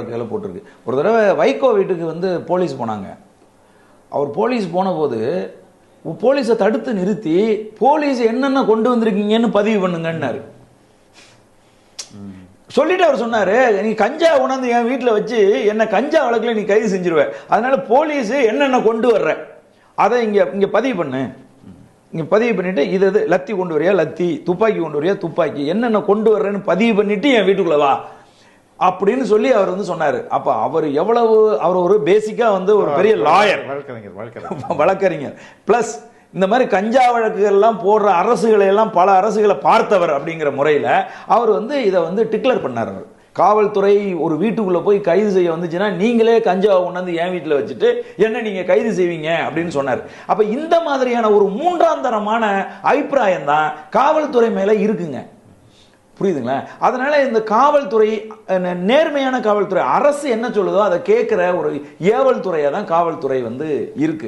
வழக்குகளை போட்டிருக்கு. ஒரு தடவை வைகோ வீட்டுக்கு வந்து போலீஸ் போனாங்க. அவர் போலீஸ் போன போது போலீஸை தடுத்து நிறுத்தி போலீஸ் என்னென்ன கொண்டு வந்திருக்கீங்கன்னு பதிவு பண்ணுங்கன்னாரு. சொல்லிட்டு அவர் சொன்னாரு நீ கஞ்சா உணர்ந்து என் வீட்டில் வச்சு என்ன கஞ்சா வழக்கில் நீ கைது செஞ்சிருவேன் அதனால போலீஸ் என்னென்ன கொண்டு வர்ற? அதை இங்கே இங்கே பதிவு பண்ணு. இங்க பதிவு பண்ணிட்டு இது இது லத்தி கொண்டு வரியா? லத்தி. துப்பாக்கி கொண்டு வரியா? துப்பாக்கி. என்னென்ன கொண்டு வர்றேன்னு பதிவு பண்ணிட்டு என் வீட்டுக்குள்ள வா. அப்படின்னு சொல்லி அவர் வந்து சொன்னாரு. அப்ப அவர் எவ்வளவு அவர் ஒரு பேசிக்கா வந்து ஒரு பெரிய லாயர் வழக்கறிஞர் வழக்கறிஞர். வழக்கறிஞர். பிளஸ் இந்த மாதிரி கஞ்சா வழக்குகள்லாம் போடுற அரசுகளை எல்லாம் பல அரசுகளை பார்த்தவர் அப்படிங்கிற முறையில அவர் வந்து இதை வந்து டிக்ளேர் பண்ணார் அவர். காவல்துறை ஒரு வீட்டுக்குள்ள போய் கைது செய்ய வந்துச்சுன்னா நீங்களே கஞ்சாவை கொண்டாந்து என் வீட்டில் வச்சுட்டு என்ன நீங்க கைது செய்வீங்க? அப்படின்னு சொன்னார். அப்ப இந்த மாதிரியான ஒரு மூன்றாம் தரமான அபிப்பிராயம் தான் காவல்துறை மேல இருக்குங்க. புரியுதுங்களா? அதனால இந்த காவல்துறை நேர்மையான காவல்துறை அரசு என்ன சொல்லுதோ அதை கேட்குற ஒரு ஏவல் துறையாக தான் காவல்துறை வந்து இருக்கு.